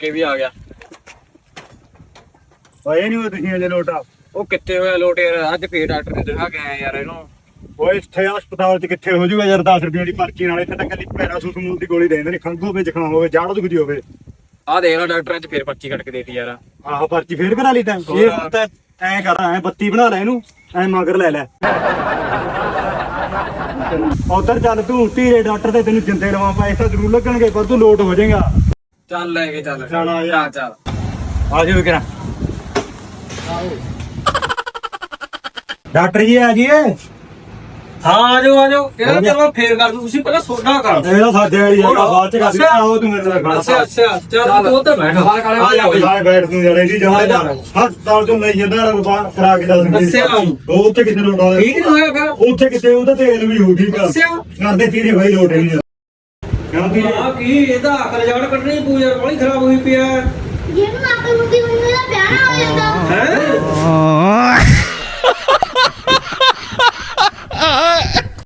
ਕੇ ਵੀ ਆ ਗਿਆ। ਹੋਏ ਨਹੀਂ ਤੁਸੀਂ ਅਜੇ ਲੋਟਾ? ਉਹ ਕਿੱਥੇ ਹੋਇਆ ਲੋਟ ਯਾਰ? ਅੱਜ ਫੇਰ ਡਾਕਟਰ ਨੇ ਦਿਖਾ ਕੇ ਆਇਆ ਯਾਰ ਇਹਨੂੰ। ਓਏ ਇੱਥੇ ਹਸਪਤਾਲ 'ਚ ਕਿੱਥੇ ਹੋ ਜੂਗਾ ਯਾਰ 10 ਰੁਪਏ ਦੀ ਪਰਚੀ ਨਾਲ। ਇੱਥੇ ਤਾਂ ਕੱਲੀ ਪੈਰਾਸੂਟਮੋਲ ਦੀ ਗੋਲੀ ਦੇ ਦਿੰਦੇ ਨੇ ਖੰਘ ਹੋਵੇ ਜ਼ੁਕਾਮ ਹੋਵੇ ਜਾੜੋ ਦੁਖਦੀ ਹੋਵੇ। ਆ ਦੇਖ ਲੈ ਡਾਕਟਰ ਅੱਜ ਫੇਰ ਪਰਚੀ ਕੱਟ ਕੇ ਦੇਤੀ ਯਾਰ। ਆਹੋ ਪਰਚੀ ਫੇਰ ਕਰਾ ਲਈ ਤੈਂ। ਇਹ ਤਾਂ ਐ ਕਰ ਐ ਬੱਤੀ ਬਣਾ ਲੈ ਇਹਨੂੰ ਐ ਮਗਰ ਲੈ ਲੈ। ਉਧਰ ਚੱਲ ਤੂੰ ਧੀਰੇ ਡਾਕਟਰ ਤੇ ਤੈਨੂੰ ਜਿੰਦੇ ਲਵਾਂ ਪੈਸੇ ਤਾਂ ਜ਼ਰੂਰ ਲੱਗਣਗੇ ਪਰ ਤੂੰ ਲੋਟ ਹੋ ਜਾਏਗਾ। ਚੱਲ ਲੈ ਕੇ ਚੱਲ ਚੱਲ ਆ ਜਾ। ਚੱਲ ਆ ਜਾਓ ਕਿਰਾ ਡਾਕਟਰ ਜੀ ਆ ਜੀਏ ਹਾਂ ਆ ਜਾਓ ਆ ਜਾਓ। ਇਹਦਾ ਤੇ ਮੈਂ ਫੇਰ ਕਰ ਦੂੰ। ਤੁਸੀਂ ਪਹਿਲਾਂ ਸੋਡਾ ਕਰ ਇਹ ਤਾਂ ਸਾਡੇ ਵਾਲੀ ਆ ਬਾਅਦ ਚ ਕਰ ਆਓ ਤੂੰ ਮੇਰੇ ਨਾਲ ਅੱਛਾ ਅੱਛਾ ਚੱਲ ਤੂੰ ਉੱਧਰ ਬੈਠ। ਬਾਹਰ ਕਾਲੇ ਆ ਜਾ। ਬਈ ਬੈਠ ਤੂੰ ਜੜੇ ਜੀ ਜਾ। ਹਸਪਤਾਲ ਤੋਂ ਲਈ ਜਾਂਦਾ ਰਬਾਨ ਕਰਾ ਕੇ ਦੱਸ ਅੱਛਾ। ਉਹ ਉੱਥੇ ਕਿਤੇ ਲੋਟ ਠੀਕ ਨਹੀਂ ਹੋਇਆ ਫਿਰ? ਉੱਥੇ ਕਿਤੇ ਉਹਦਾ ਤੇਲ ਵੀ ਹੋ ਠੀਕ ਆ ਅੱਛਾ। ਕਰਦੇ ਤੀਰੇ ਭਾਈ ਲੋਟ ਨਹੀਂ ਕਿਉਂਕਿ ਆ ਕੀ ਇਹਦਾ ਅਕਲ ਜਾੜ ਕੱਢਣੀ ਪੂ ਯਾਰ ਬੜੀ ਖਰਾਬ ਹੋਈ ਪਿਆ ਜਿਹਨੂੰ ਅਕਲ ਹੁੰਦੀ ਉਹਨੂੰ ਇਹਦਾ ਵਿਆਹ ਨਾ ਹੋ ਜਾਂਦਾ। ਹੈ?